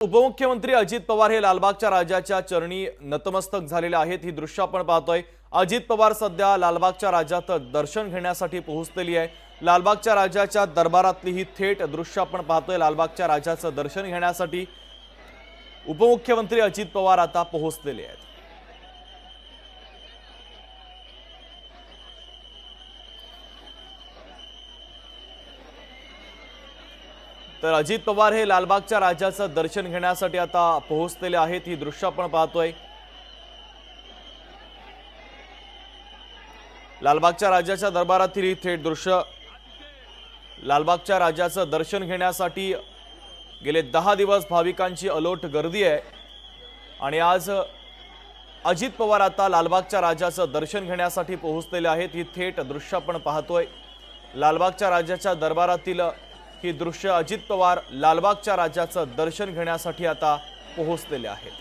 उपमुख्यमंत्री अजित पवार हे लालबागच्या राजाच्या चरणी नतमस्तक झालेले आहेत. ही दृश्य आपण पाहतोय. अजित पवार सध्या लालबागच्या राजात दर्शन घेण्यासाठी पोहोचलेली आहे. लालबागच्या राजाच्या दरबारातली ही थेट दृश्य आपण पाहतोय. लालबागच्या राजाचं दर्शन घेण्यासाठी उपमुख्यमंत्री अजित पवार आता पोहोचलेले आहेत. तर अजित पवार हे लालबागच्या राजाचं दर्शन घेण्यासाठी आता पोहोचलेले आहेत. ही दृश्य आपण पाहतोय. लालबागच्या राजाच्या दरबारातील ही थेट दृश्य. लालबागच्या राजाचं दर्शन घेण्यासाठी गेले दहा दिवस भाविकांची अलोट गर्दी आहे. आणि आज अजित पवार आता लालबागच्या राजाचं दर्शन घेण्यासाठी पोहोचलेले आहेत. ही थेट दृश्य आपण पाहतोय. लालबागच्या राजाच्या दरबारातील ही दृश्य अजित पवार लालबागच्या राजाचं दर्शन घेण्यासाठी आता पोहोचलेले आहेत.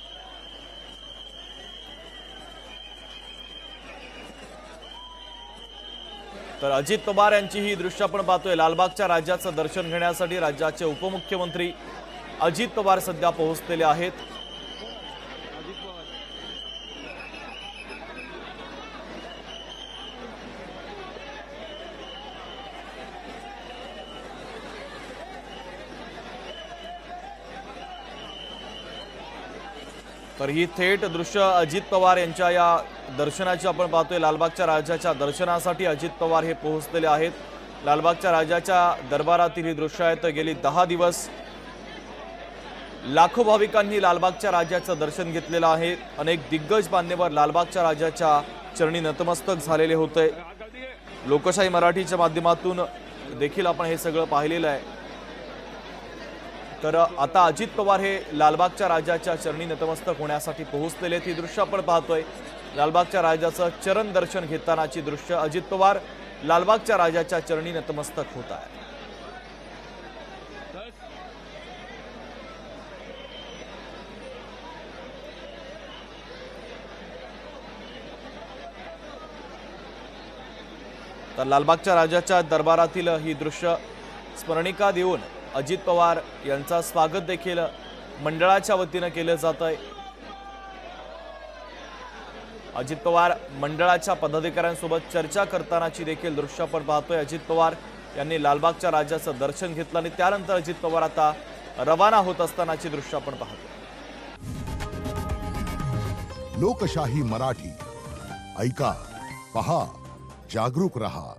तर अजित पवार यांची ही दृश्य आपण पाहतोय. लालबागच्या राज्याचं दर्शन घेण्यासाठी राज्याचे उपमुख्यमंत्री अजित पवार सध्या पोहोचलेले आहेत. तर ही थेट दृश्य अजित पवार यांच्या या दर्शनाची आपण पाहतोय. लालबागच्या राजाच्या दर्शनासाठी अजित पवार हे पोहोचलेले आहेत. लालबागच्या राजाच्या दरबारातील ही दृश्य आहेत गेली दहा दिवस लाखो भाविकांनी लालबागच्या राजाचं दर्शन घेतलेलं आहे. अनेक दिग्गज मान्यवर लालबागच्या राजाच्या चरणी नतमस्तक झालेले होते. लोकशाही मराठीच्या माध्यमातून देखील आपण हे सगळं पाहिलेलं आहे. तर आता अजित पवार हे लालबागच्या राजाच्या चरणी नतमस्तक होण्यासाठी पोहोचलेले ती दृश्य आपण पाहतोय. लालबागच्या राजाचं चरण दर्शन घेतानाची दृश्य अजित पवार लालबागच्या राजाच्या चरणी नतमस्तक होत आहे. तर लालबागच्या राजाच्या दरबारातील ही दृश्य स्मरणिका देऊन अजित पवार यांचा स्वागत देखील मंडळाच्या वतीनं केलं जात आहे अजित पवार मंडळाच्या पदाधिकाऱ्यांसोबत चर्चा करतानाची देखील दृश्य आपण पाहतोय. अजित पवार यांनी लालबागच्या राजाचं दर्शन घेतलं आणि त्यानंतर अजित पवार आता रवाना होत असतानाची दृश्य आपण पाहतो लोकशाही मराठी. ऐका पहा जागरूक रहा.